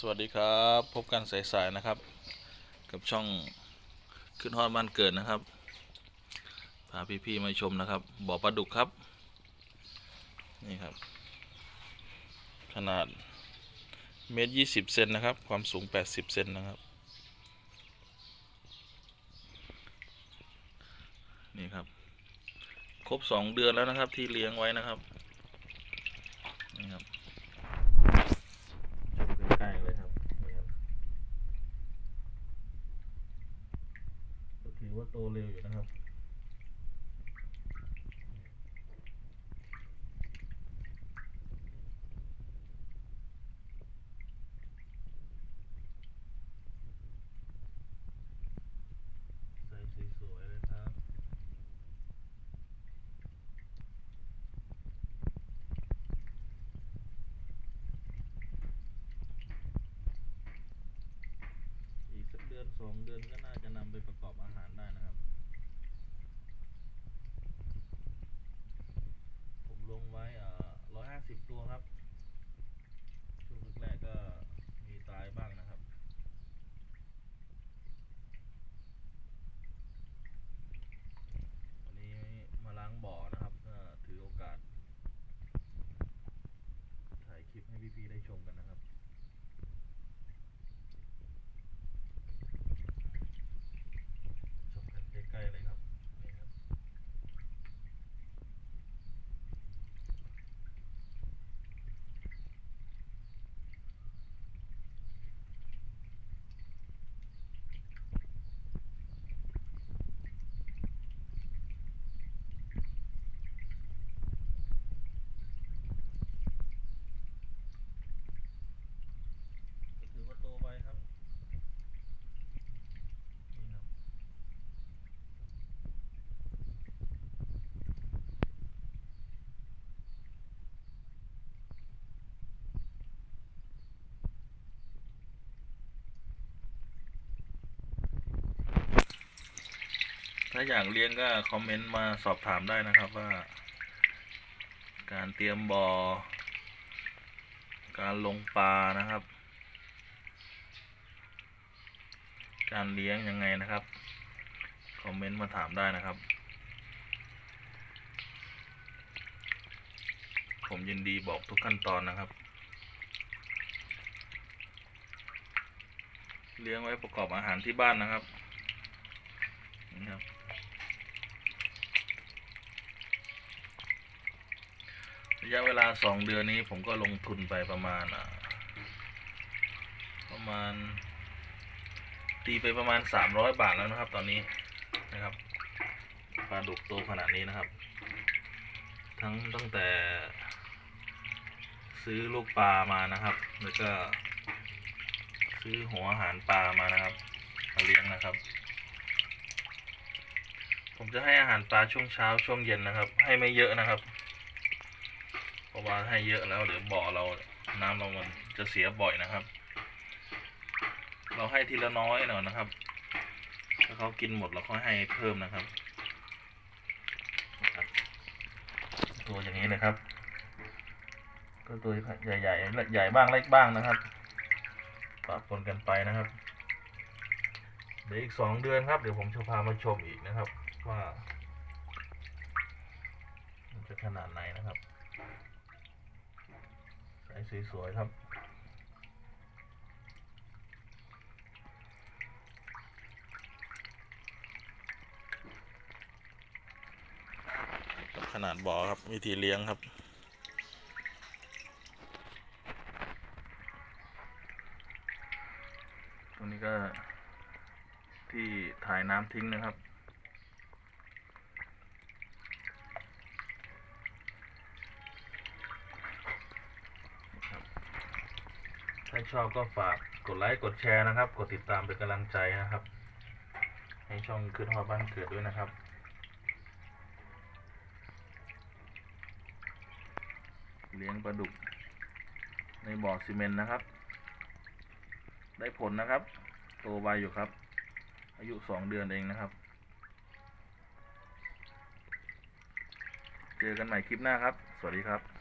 สวัสดีครับ พบกันสายๆนะครับ กับช่องขึ้นฮอดบ้านเกิดนะครับพาพี่ๆมาชมนะครับบ่อปลาดุกครับ นี่ครับ ขนาดเมตรยี่สิบเซนนะครับ ความสูงแปดสิบเซนนะครับ นี่ครับ ครบสองเดือนแล้วนะครับที่เลี้ยงไว้นะครับนี่ครับชมใกล้ๆเลยครับนี่ครับก็ ถือว่าโตเร็วอยู่นะครับ ใส่สวยๆเลยครับ อีกสักเดือนสองเดือนก็น่าจะนำไปประกอบอาหารได้นะครับ ผมลงไว้ร้อยห้าสิบ ตัวครับ ช่วงแรกก็มีตายบ้างนะครับ วันนี้มาล้างบ่อนะครับก็ถือโอกาส ถ่ายคลิปให้พี่ๆได้ชมกันนะครับ ชมกันใกล้ๆเลยครับนี่ครับ ก็ถือว่าโตไวครับ นี่ครับ ถ้าอยากเลี้ยงก็คอมเมนต์มาสอบถามได้นะครับว่า การเตรียมบอ่อการลงปลานะครับ การเลี้ยงยังไงนะครับ คอมเมนต์มาถามได้นะครับ ผมยินดีบอกทุกขั้นตอนนะครับ เลี้ยงไว้ประกอบอาหารที่บ้านนะครับนี่ครับ ระยะเวลาสองเดือนนี้ผมก็ลงทุนไปประมาณประมาณ ตีไปประมาณสามร้อยบาทแล้วนะครับ ตอนนี้นะครับปลาดุกโตขนาดนี้นะครับ ทั้งตั้งแต่ซื้อลูกปลามานะครับ แล้วก็ ซื้อหัวอาหารปลามานะครับมาเลี้ยงนะครับ ผมจะให้อาหารปลาช่วงเช้าช่วงเย็นนะครับ ให้ไม่เยอะนะครับ เพราะว่าให้เยอะแล้วเดี๋ยวบ่อเราน้ำเรามันจะเสียบ่อยนะครับ เราให้ทีละน้อยหน่อยนะครับ ถ้าเขากินหมดเราก็ให้เพิ่มนะครับ ตัวอย่างนี้เลยครับ ก็ตัวใหญ่ๆใหญ่บ้างเล็กบ้างนะครับปะปนกันไปนะครับเดี๋ยวอีกสองเดือนครับ เดี๋ยวผมจะพามาชมอีกนะครับ ว่า มันจะขนาดไหนนะครับ ใส่สวยๆครับขนาดบ่อครับ วิธีเลี้ยงครับ ตรงนี้ก็ที่ถ่ายน้ำทิ้งนะครับ ถ้า ชอบก็ฝากกดไลค์กดแชร์นะครับ กดติดตามเป็นกำลังใจนะครับ ให้ช่องขึ้นฮอบ้านเกิดด้วยนะครับเลี้ยงปลาดุก ในบ่อซีเมนต์นะครับ ได้ผลนะครับ โตไวอยู่ครับ อายุสองเดือนเองนะครับ เจอกันใหม่คลิปหน้าครับ สวัสดีครับ